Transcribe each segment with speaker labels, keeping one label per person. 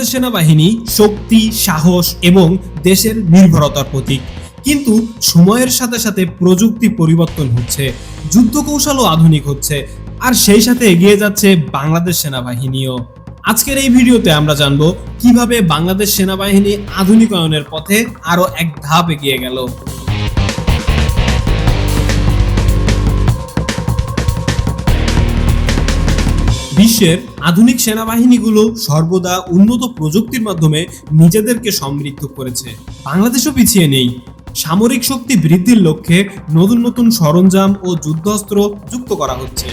Speaker 1: বাংলাদেশ সেনাবাহিনী শক্তি, সাহস এবং দেশের নির্ভরতার প্রতীক। কিন্তু সময়ের সাথে সাথে প্রযুক্তি পরিবর্তন হচ্ছে যুদ্ধ কৌশলও আধুনিক হচ্ছে, আর সেই সাথে এগিয়ে যাচ্ছে বাংলাদেশ সেনাবাহিনীও। আজকের এই ভিডিওতে আমরা জানব কীভাবে বাংলাদেশ সেনাবাহিনী আধুনিকায়নের পথে আরও এক ধাপ এগিয়ে গেল। বিশ্বের আধুনিক সেনাবাহিনীগুলো সর্বদা উন্নত প্রযুক্তির মাধ্যমে নিজেদেরকে সমৃদ্ধ করেছে। বাংলাদেশও পিছিয়ে নেই। সামরিক শক্তি বৃদ্ধির লক্ষ্যে নতুন নতুন সরঞ্জাম ও যুদ্ধাস্ত্র যুক্ত করা হচ্ছে।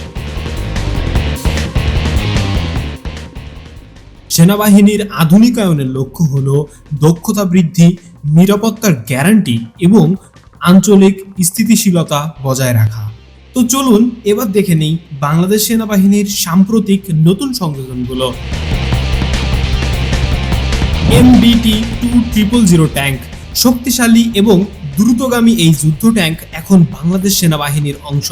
Speaker 1: সেনাবাহিনীর আধুনিকায়নের লক্ষ্য হল দক্ষতা বৃদ্ধি, নিরাপত্তার গ্যারান্টি এবং আঞ্চলিক স্থিতিশীলতা বজায় রাখা। তো চলুন এবার দেখে নেই বাংলাদেশ সেনাবাহিনীর সাম্প্রতিক নতুন সংযোজনগুলো। MBT two triple zero tank শক্তিশালী এবং দ্রুতগামী এই যুদ্ধ ট্যাঙ্ক এখন বাংলাদেশ সেনাবাহিনীর অংশ।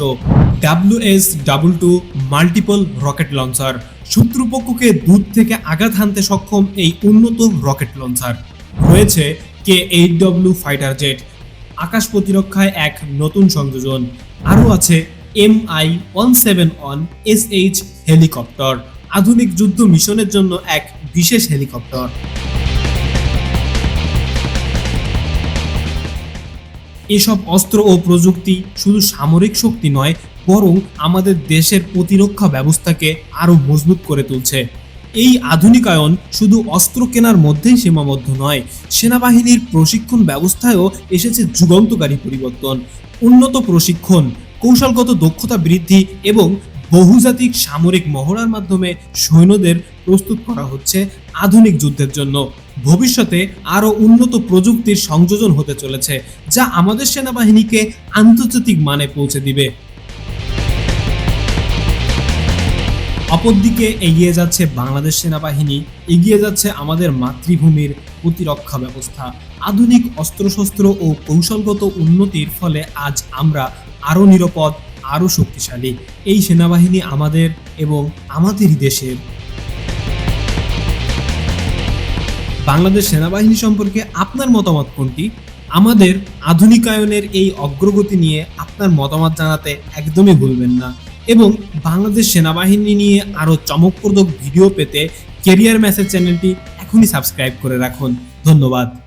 Speaker 1: WS double two multiple rocket launcher শত্রুপক্ষকে দূর থেকে আঘাত হানতে সক্ষম এই উন্নত রকেট লঞ্চার রয়েছে K eight W fighter jet আকাশ প্রতিরক্ষায় এক নতুন সংযোজন। আরও আছে M I one seven one S H helicopter, আধুনিক যুদ্ধ মিশনের জন্য এক বিশেষ হেলিকপ্টার। এসব অস্ত্র ও প্রযুক্তি শুধু সামরিক শক্তি নয়, বরং আমাদের দেশের প্রতিরক্ষা ব্যবস্থাকে আরও মজবুত করে তুলছে। এই আধুনিকায়ন শুধু অস্ত্র কেনার মধ্যেই সীমাবদ্ধ নয়, সেনাবাহিনীর প্রশিক্ষণ ব্যবস্থায়ও এসেছে যুগান্তকারী পরিবর্তন। উন্নত প্রশিক্ষণ, কৌশলগত দক্ষতা বৃদ্ধি এবং বহুজাতিক সামরিক মহড়ার মাধ্যমে সৈন্যদের প্রস্তুত করা হচ্ছে আধুনিক যুদ্ধের জন্য। ভবিষ্যতে আরও উন্নত প্রযুক্তির সংযোজন হতে চলেছে, যা আমাদের সেনাবাহিনীকে আন্তর্জাতিক মানে পৌঁছে দিবে। অপরদিকে এগিয়ে যাচ্ছে বাংলাদেশ সেনাবাহিনী, এগিয়ে যাচ্ছে আমাদের মাতৃভূমির প্রতিরক্ষা ব্যবস্থা। আধুনিক অস্ত্রশস্ত্র ও কৌশলগত উন্নতির ফলে আজ আমরা আরও নিরাপদ, আরও শক্তিশালী। এই সেনাবাহিনী আমাদের এবং আমাদেরই দেশের। বাংলাদেশ সেনাবাহিনী সম্পর্কে আপনার মতামত কোনটি? আমাদের আধুনিকায়নের এই অগ্রগতি নিয়ে আপনার মতামত জানাতে একদমই ভুলবেন না এবং বাংলাদেশ সেনাবাহিনী নিয়ে আরও চমকপ্রদ ভিডিও পেতে কেরিয়ার মেসেজ চ্যানেলটি এখনই সাবস্ক্রাইব করে রাখুন। ধন্যবাদ।